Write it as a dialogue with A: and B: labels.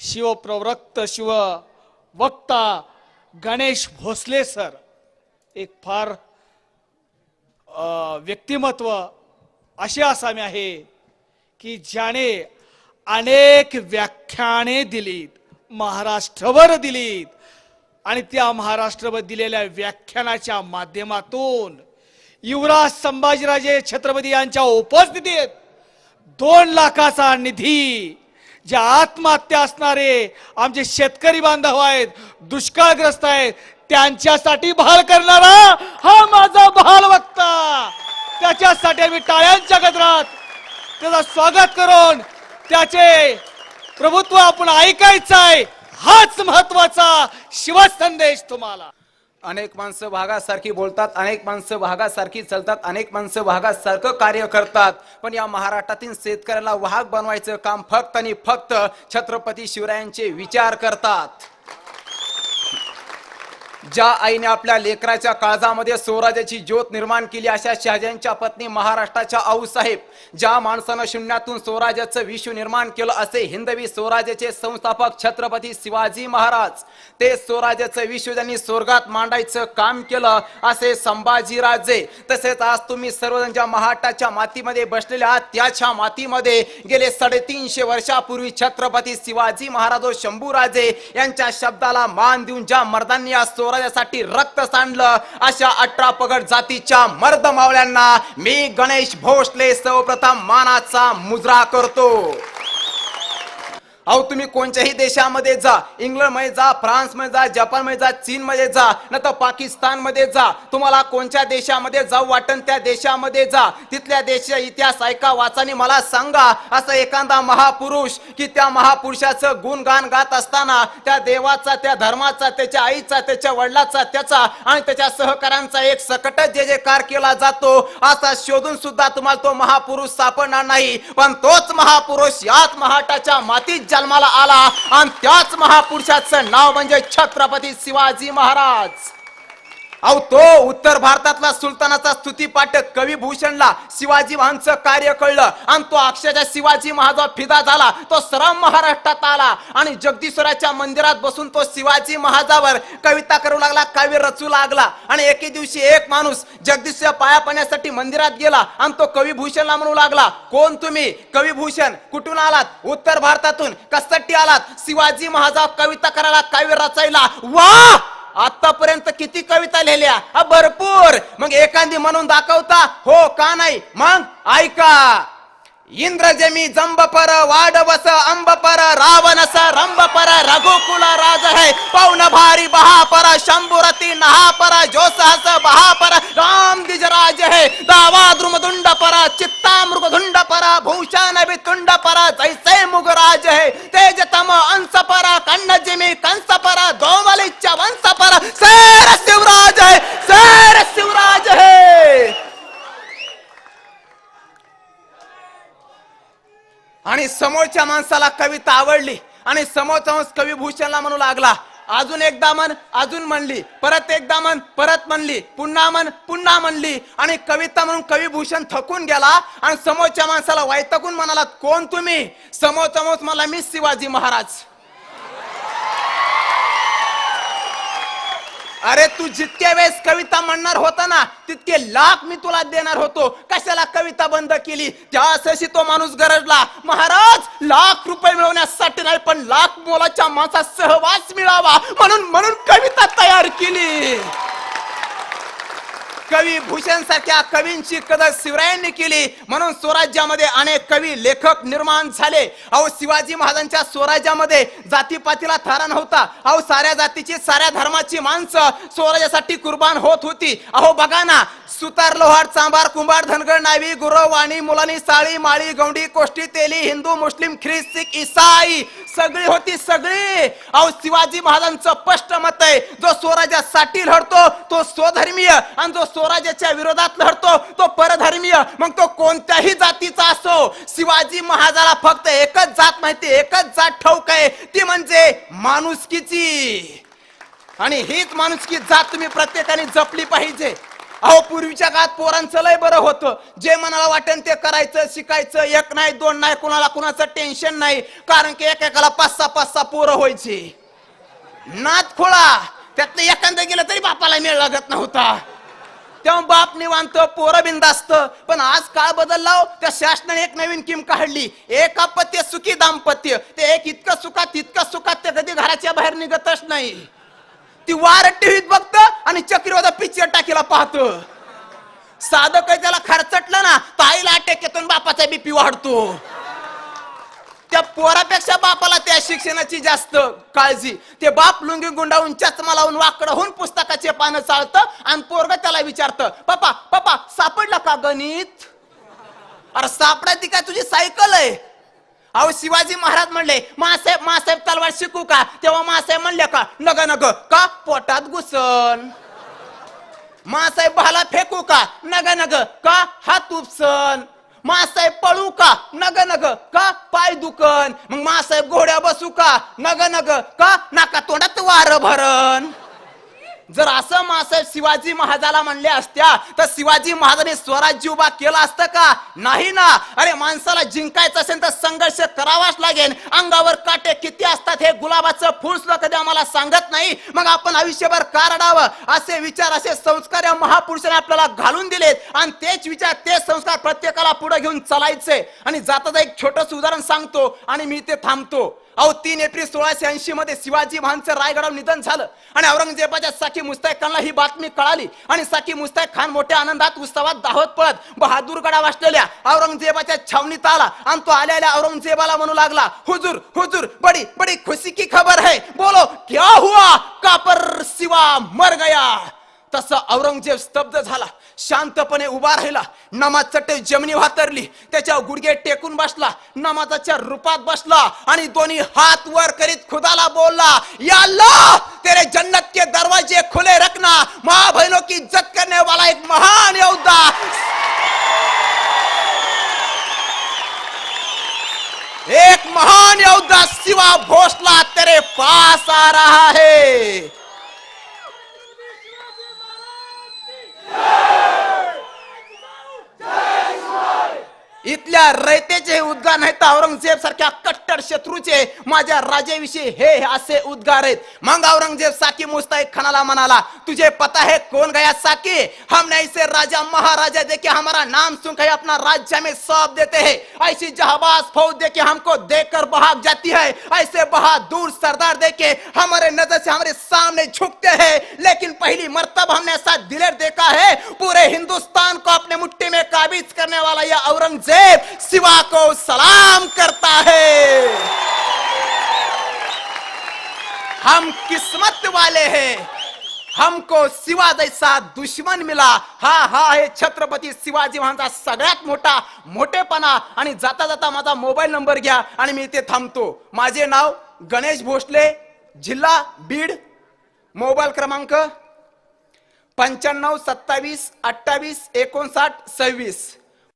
A: शिवप्रवृत्त शिव वक्ता गणेश भोसले सर एक फार व्यक्तिमत्व असे आसामी आहे की ज्याने अनेक व्याख्याने दिलीत महाराष्ट्रभर दिलीत आणि त्या महाराष्ट्रभर दिलेल्या व्याख्यानाच्या माध्यमातून युवराज संभाजीराजे छत्रपती यांच्या उपस्थितीत दोन लाखाचा निधी जे आत्महत्या असणारे आमचे शेतकरी बांधव आहेत दुष्काळग्रस्त आहेत त्यांच्यासाठी बहाल करणारा हा माझा बहाल वक्ता. त्याच्यासाठी आम्ही टाळ्यांच्या गजरात त्याचा स्वागत करून त्याचे प्रभुत्व आपण ऐकायचं आहे हाच महत्त्वाचा शिवसंदेश तुम्हाला.
B: अनेक माणसं भागासारखी बोलतात अनेक माणसं भागासारखी चालतात अनेक माणसं भागासारखं कार्य करतात. पण या महाराष्ट्रातील शेतकऱ्याला वाहक बनवायचं काम फक्त आणि फक्त छत्रपती शिवरायांचे विचार करतात. ज्या आईने आपल्या लेकराच्या काळजामध्ये स्वराज्याची ज्योत निर्माण केली अशा शहाजांच्या पत्नी महाराष्ट्राच्या आऊसाहेब ज्या माणसानं शून्यातून स्वराज्याचं विश्व निर्माण केलं असे हिंदवी स्वराज्याचे संस्थापक छत्रपती शिवाजी महाराज. ते स्वराज्याचं विश्व ज्यांनी स्वर्गात मांडायचं काम केलं असे संभाजीराजे तसेच आज तुम्ही सर्वजण ज्या महाराष्ट्राच्या मातीमध्ये बसलेले आहात त्याच्या मातीमध्ये गेले साडेतीनशे वर्षापूर्वी छत्रपती शिवाजी महाराज शंभूराजे यांच्या शब्दाला मान देऊन ज्या मर्दांनी आज स्वराज्यासाठी रक्त सांडलं अशा अठरा पगड जातीच्या मर्द मावळ्यांना मी गणेश भोसले सर्वप्रथम मानाचा मुजरा करतो. अहो तुम्ही कोणत्याही देशामध्ये जा. इंग्लंडमध्ये जा फ्रान्समध्ये जा जपानमध्ये जा चीनमध्ये जा न तर पाकिस्तानमध्ये जा. तुम्हाला कोणत्या देशामध्ये जाऊ वाटन त्या देशामध्ये जा. तिथल्या देशाचा इतिहास ऐका वाचाने मला सांगा. असं एखादा महापुरुष की त्या महापुरुषाचं गुणगान गात असताना त्या देवाचा त्या धर्माचा त्याच्या आईचा त्याच्या वडिलाचा त्याचा आणि त्याच्या सहकारांचा एक सकटच जे जे कार केला जातो. असा शोधून सुद्धा तुम्हाला तो महापुरुष सापडणार नाही. पण तोच महापुरुष याच महाटाच्या मातीत जन्माला आला. आणि त्याच महापुरुषाचं नाव म्हणजे छत्रपती शिवाजी महाराज. अहो तो उत्तर भारतातला सुलतानाचा स्तुती पाठक कवी भूषणला शिवाजी महानचं कार्य कळलं. आणि तो अक्षरशः शिवाजी महाजा फिदा झाला. तो सराम महाराष्ट्रात आला. आणि जगदीश्वराच्या मंदिरात बसून तो शिवाजी महाराजावर कविता करू लागला काव्य रचू लागला. आणि एके दिवशी एक माणूस जगदीशच्या पाया पाण्यासाठी मंदिरात गेला आणि तो कवी भूषणला म्हणू लागला कोण तुम्ही? कवी भूषण कुठून आलात? उत्तर भारतातून कसट्टी आलात? शिवाजी महाजा कविता करायला काव्य रचायला? वा आतापर्यंत किती कविता लिहिल्या? भरपूर. मग एखादी म्हणून दाखवता? हो का नाही? मग ऐका. इंद्रजमी जंबपर वाडवस अंबपर रावणस रंबपर रघुकुल राज है पौन भारी बहापर शंभुरती नहापर जोसहस बहापर राम द्विजराज है दावा द्रुमदुंड पर चित्ता मृगधुंड पर भूषण वितुंड पर जैसे मुगराज है तेजतम अंश पर कन्नजिमी कंस पर दोवलिच्च वंश पर शेर शिवराज है शेर शिवराज है आणि समोरच्या माणसाला कविता आवडली आणि समोरचा माणूस कवी भूषणला म्हणू लागला. अजून एकदा म्हण अजून म्हणली. परत एकदा म्हण परत म्हणली. पुन्हा म्हण पुन्हा म्हणली. आणि कविता म्हणून कवी भूषण थकून गेला आणि समोरच्या माणसाला वैतकून म्हणाला कोण तुम्ही? समोरचा माणूस मला मी शिवाजी महाराज. अरे तू जितक्या वेळेस कविता म्हणणार होता ना तितके लाख मी तुला देणार होतो. कशाला कविता बंद केली? त्या अशी तो माणूस गरजला. महाराज लाख रुपये मिळवण्यासाठी नाही पण लाख मोलाच्या माणसा सहवास मिळावा. म्हणून म्हणून कविता तयार केली. कवी भूषण सारख्या कवींची कदर शिवरायांनी केली. म्हणून स्वराज्यामध्ये अनेक कवी लेखक निर्माण झाले. अहो शिवाजी महाराजांच्या स्वराज्यामध्ये जातीपातीला थारा नव्हता. अहो साऱ्या जातीची साऱ्या धर्माची माणसं स्वराज्यासाठी कुर्बान होत होती. अहो बघा ना सुतार लोहार चांबार कुंभार धनगर नावी गुरव वाणी मुलानी साळी माळी गौंडी कोष्टी तेली हिंदू मुस्लिम ख्रिस्त सिख इसाई सगळी होती सगळी. अहो शिवाजी महाराजांचं स्पष्ट मत आहे. जो स्वराज्यासाठी लढतो तो स्वधर्मीय. आणि जो स्वराज्याच्या विरोधात लढतो तो परधर्मीय. मग तो कोणत्याही जातीचा असो. शिवाजी महाराजाला फक्त एकच जात माहिती एकच जात ठाऊक आहे. ती म्हणजे माणुसकीची. आणि हीच माणुसकी जात तुम्ही प्रत्येकाने जपली पाहिजे. अहो पूर्वीच्या काळात पोरांचं लय बरं होतं. जे मनाला वाटेल ते करायचं शिकायचं. एक नाही दोन नाही कुणाला कुणाचं टेन्शन नाही. कारण की एकेकाला पाच सहा पाच सहा पोरं व्हायची. नात खोळा. त्यातलं एखादं गेलं तरी बापाला मेळ लागत नव्हता. तेव्हा बाप निवांत पोरं बिंदास्त पण आज काळ बदलला हो. त्या शासनाने एक नवीन किम काढली. एक अपत्य सुखी दाम्पत्य. ते एक इतकं सुखात इतकं सुखात ते कधी घराच्या बाहेर निघतच नाही. ती वार टीव्हीत बघत आणि चक्रीवादा पिक्चर टाकीला पाहत. साधं काही त्याला खर्चटलं ना ताईला अटॅक येतो बापाचा बीपी वाढतो. त्या पोरापेक्षा बापाला त्या शिक्षणाची जास्त काळजी. ते बाप लुंगी गुंडावून चष्मा लावून वाकडं होऊन पुस्तकाचे पानं चाळत आणि पोरग त्याला विचारतं पप्पा पप्पा सापडलं का गणित? अरे सापडायची काय तुझी सायकल आहे. अहो शिवाजी महाराज म्हणले मासाहेब मासाहेब तलवार शिकू का? तेव्हा मासाहेब म्हणले का नग नग का पोटात घुसन? मासाहेब भाला फेकू का? नग नग का हात उपसन? मासाहेब पळू का? नग नग का पाय दुकन मग मासाहेब घोड्या बसू का? नग नग का नाका तोंडात वार भर जर असं मासाहेब शिवाजी महाराजाला म्हणले असत्या तर शिवाजी महाराजांनी स्वराज्य उभा केला असतं का? नाही ना. अरे माणसाला जिंकायचं असेल तर संघर्ष करावाच लागेल. अंगावर काटे किती असतात हे गुलाबाचं फुल सुद्धा कधी आम्हाला सांगत नाही. मग आपण आयुष्यभर का रडावं? असे विचार असे संस्कार या महापुरुषाने आपल्याला घालून दिलेत. आणि तेच विचार तेच संस्कार प्रत्येकाला पुढे घेऊन चालायचे. आणि जाता एक छोटस उदाहरण सांगतो आणि मी ते थांबतो. अहो तीन एप्रिल सोळाशे ऐंशी मध्ये शिवाजी महानचं रायगडावर निधन झालं. आणि औरंगजेबाच्या साखी मुस्ताक खानला ही बातमी कळाली. आणि साखी मुस्ताक खान मोठ्या आनंदात उत्सवात धावत पळत बहादूरगडा वाचलेल्या औरंगजेबाच्या छावणीत आला. आणि तो आलेल्या औरंगजेबाला म्हणू लागला हुजूर हुजूर बडी बडी खुशी की खबर है? बोलो क्या हुआ? कापर शिवा मर गया. तसं औरंगजेब स्तब्ध झाला शांतपणे उभा राहिला नमाज चटे जमिनी वातरली त्याच्या गुडघे टेकून बसला नमाजाच्या रूपात बसला आणि दोन्ही हात वर करीत खुदाला बोलला या अल्लाह तेरे जन्नत के दरवाजे खुले रखना माँ बहनों की इज्जत करने वाला एक महान योद्धा। एक महान योद्धा शिवा भोसला तेरे पास आ रहा है। रयतेचे उद्गार नाहीत औरंगज़ेब सारख्या कट्टर शत्रूचे, माझ्या राजेविषयी हे असे उद्गार आहेत. मग औरंगज़ेब साकी मुस्ताक खानाला म्हणाला, तुझे पता है कौन गया साकी? हम ऐसे राजा, महाराजा देके हमारा नाम सुन के अपना राज्य में सौंप देते हैं। ऐसी जहाबाज फौज देके हमको देखकर भाग जाती है। ऐसे बहादुर सरदार देके हमारे नज़र से हमारे सामने झुकते हैं। लेकिन पहली मरतब हमने ऐसा दिलेर देखा है। पूरे हिंदुस्तान को अपने मुट्ठी में काबिज करने वाला यह औरंगजेब शिवा को सलाम करता है। हम किस्मत वाले हैं। हमको शिवा जैसा दुश्मन मिला। हा हा हे छत्रपती शिवाजी महाराजांचा सगळ्यात मोठा मोठेपणा आणि जाता जाता माझा मोबाईल नंबर घ्या आणि मी इथे थांबतो. माझे नाव गणेश भोसले जिल्हा बीड मोबाईल क्रमांक पंच्याण्णव सत्तावीस अठ्ठावीस एकोणसाठ सव्वीस.